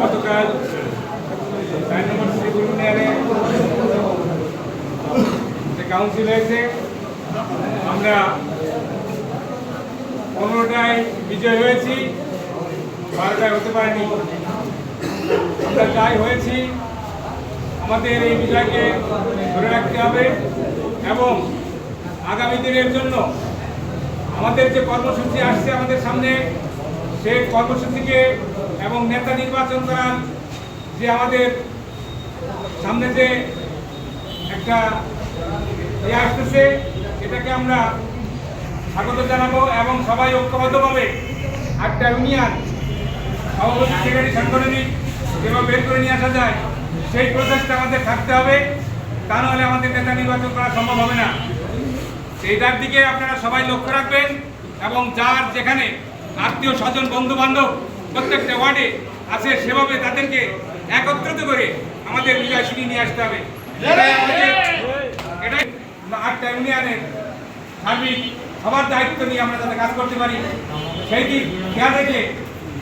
গতকাল চার নম্বর ইউনিয়নে যে কাউন্সিল হয়েছে, আমরা পনেরোটায় বিজয় হয়েছি, বারোটায় হতে পারেনি। আমরা যাই হয়েছি, আমাদের এই বিজয়কে ধরে রাখতে হবে এবং আগামী দিনের জন্য আমাদের যে কর্মসূচি আসছে আমাদের সামনে সে কর্মসূচিকে এবং নেতা নির্বাচন করার যে আমাদের সামনে যে একটা ইয়ে আসতেছে, এটাকে আমরা স্বাগত জানাব এবং সবাই ঐক্যবদ্ধভাবে আটটা ইউনিয়ন, সভাপতি, সেক্রেটারি, সাংগঠনিক যেভাবে বের করে নিয়ে আসা যায়, সেই প্রচেষ্টা আমাদের থাকতে হবে। তা নাহলে আমাদের নেতা নির্বাচন করা সম্ভব হবে না। সেইটার দিকে আপনারা সবাই লক্ষ্য রাখবেন এবং যার যেখানে আত্মীয় স্বজন বন্ধু বান্ধব প্রত্যেকটা ওয়ার্ডে আছে, সেভাবে তাদেরকে একত্রিত করে আমাদের বিজয় সিঁড়ি নিয়ে আসতে হবে। এটাই ইউনিয়নের সার্বিক সবার দায়িত্ব নিয়ে আমরা যাতে কাজ করতে পারি। সেই দিক খেয়াল রেখে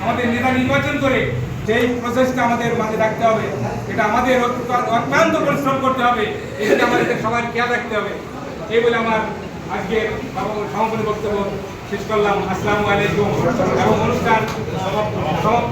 আমাদের নেতা নির্বাচন করে সেই প্রসেসটা আমাদের মাঝে রাখতে হবে, এটা আমাদের অত্যন্ত পরিশ্রম করতে হবে। এটা আমাদের সবার খেয়াল রাখতে হবে। এই বলে আমার আজকে সমাপনী বক্তব্য শেষ করলাম। আসসালামু আলাইকুম। এবং অনুষ্ঠান সমাপ্ত সমাপ্ত